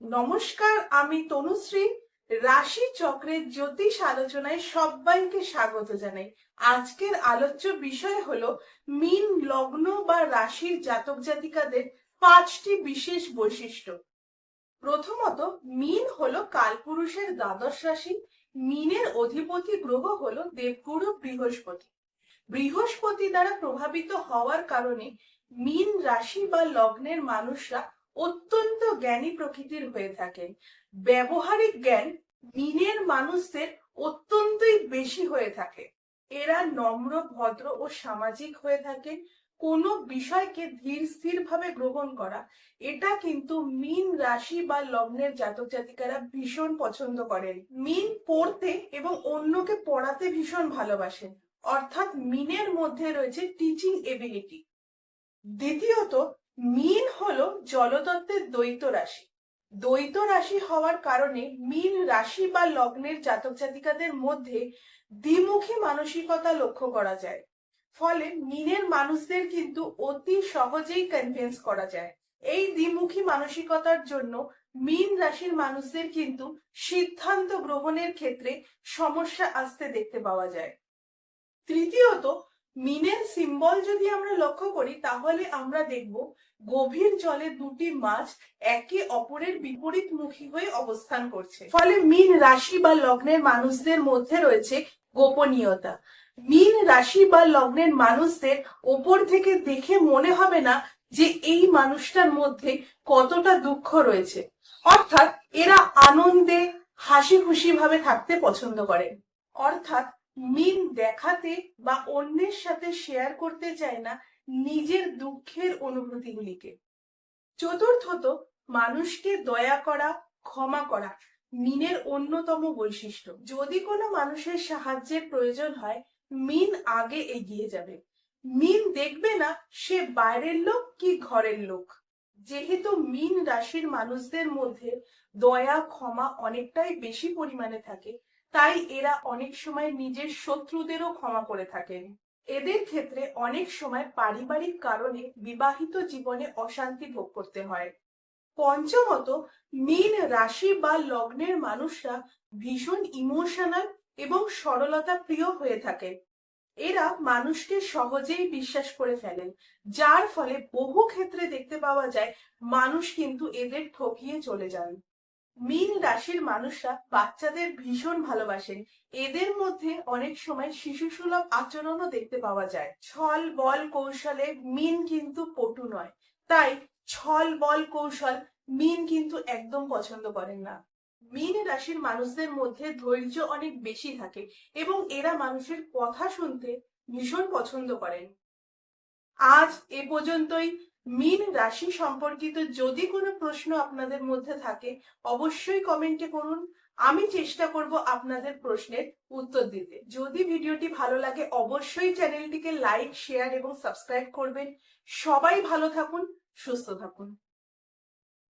নমস্কার, আমি তনুশ্রী। রাশি চক্রের জ্যোতিষ আলোচনায় সবাইকে স্বাগত জানাই। আজকের আলোচ্য বিষয় হলো মিন, লগ্ন বা রাশির জাতক জাতিকাদের পাঁচটি বিশেষ বৈশিষ্ট্য। প্রথমত, মিন হলো কালপুরুষের দ্বাদশ রাশি মিনের অধিপতি গ্রহ হল দেবগুরু বৃহস্পতি। বৃহস্পতি দ্বারা প্রভাবিত হওয়ার কারণে মিন রাশি বা লগ্নের মানুষরা অত্যন্ত জ্ঞানী প্রকৃতির হয়ে থাকেন। ব্যবহারিক জ্ঞান মিনের মানুষদের অত্যন্তই বেশি হয়ে থাকে। এরা নম্র, ভদ্র ও সামাজিক হয়ে থাকে কোনো বিষয়কে ধীর স্থির ভাবে গ্রহণ করা, এটা কিন্তু মিন রাশি বা লগ্নের জাতক জাতিকারা ভীষণ পছন্দ করেন। মিন পড়তে এবং অন্যকে পড়াতে ভীষণ ভালোবাসেন অর্থাৎ মিনের মধ্যে রয়েছে টিচিং এবিলিটি দ্বিতীয়ত, মিন হলো জলতত্ত্বের দ্বৈত রাশি। দ্বৈত রাশি হওয়ার কারণে মিন রাশি বা লগ্নের জাতক জাতিকাদের মধ্যে দ্বিমুখী মানসিকতা লক্ষ্য করা যায়। ফলে মিনের মানুষদের কিন্তু অতি সহজেই কনভিন্স করা যায়। এই দ্বিমুখী মানসিকতার জন্য মিন রাশির মানুষদের কিন্তু সিদ্ধান্ত গ্রহণের ক্ষেত্রে সমস্যা আসতে দেখতে পাওয়া যায়। তৃতীয়ত, মিনের সিম্বল যদি আমরা লক্ষ্য করি, তাহলে আমরা দেখব গভীর জলে দুটি মাছ একে অপরের বিপরীত মুখী হয়ে অবস্থান করছে। ফলে মিন রাশি বা লগ্নের মানুষদের মধ্যে রয়েছে গোপনীয়তা। মিন রাশি বা লগ্নের মানুষদের ওপর থেকে দেখে মনে হবে না যে এই মানুষটার মধ্যে কতটা দুঃখ রয়েছে। অর্থাৎ এরা আনন্দে হাসি খুশি ভাবে থাকতে পছন্দ করেন অর্থাৎ মিন দেখাতে বা অন্যের সাথে শেয়ার করতে চায় না নিজের দুঃখের অনুভূতিগুলিকে। চতুর্থত, মানুষকে দয়া করা, ক্ষমা করা মিনের অন্যতম বৈশিষ্ট্য। যদি কোনো মানুষের সাহায্যের প্রয়োজন হয় মিন আগে এগিয়ে যাবে। মিন দেখবে না সে বাইরের লোক কি ঘরের লোক। যেহেতু মিন রাশির মানুষদের মধ্যে দয়া, ক্ষমা অনেকটাই বেশি পরিমাণে থাকে, তাই এরা অনেক সময় নিজের শত্রুদেরও ক্ষমা করে থাকেন এদের ক্ষেত্রে অনেক সময় পারিবারিক কারণে বিবাহিত জীবনে অশান্তি ভোগ করতে হয়। পঞ্চমত, মীন রাশি বা লগ্নের মানুষরা ভীষণ ইমোশনাল এবং সরলতা প্রিয় হয়ে থাকে। এরা মানুষকে সহজেই বিশ্বাস করে ফেলেন, যার ফলে বহু ক্ষেত্রে দেখতে পাওয়া যায় মানুষ কিন্তু এদের ঠকিয়ে চলে যান। মীন রাশির মানুষরা বাচ্চাদের ভীষণ ভালোবাসেন। এদের মধ্যে অনেক সময় শিশু সুলভ আচরণও দেখতে পাওয়া যায়। ছল বল কৌশলে মিন কিন্তু পটু নয়, তাই ছল বল কৌশল মিন কিন্তু একদম পছন্দ করেন না। মিন রাশির মানুষদের মধ্যে ধৈর্য অনেক বেশি থাকে এবং এরা মানুষের কথা শুনতে ভীষণ পছন্দ করেন। আজ এ পর্যন্তই। মিন রাশি সম্পর্কিত যদি কোনো প্রশ্ন আপনাদের মধ্যে থাকে, অবশ্যই কমেন্টে করুন। আমি চেষ্টা করব আপনাদের প্রশ্নের উত্তর দিতে। যদি ভিডিওটি ভালো লাগে, অবশ্যই চ্যানেলটিকে লাইক, শেয়ার এবং সাবস্ক্রাইব করবেন। সবাই ভালো থাকুন, সুস্থ থাকুন।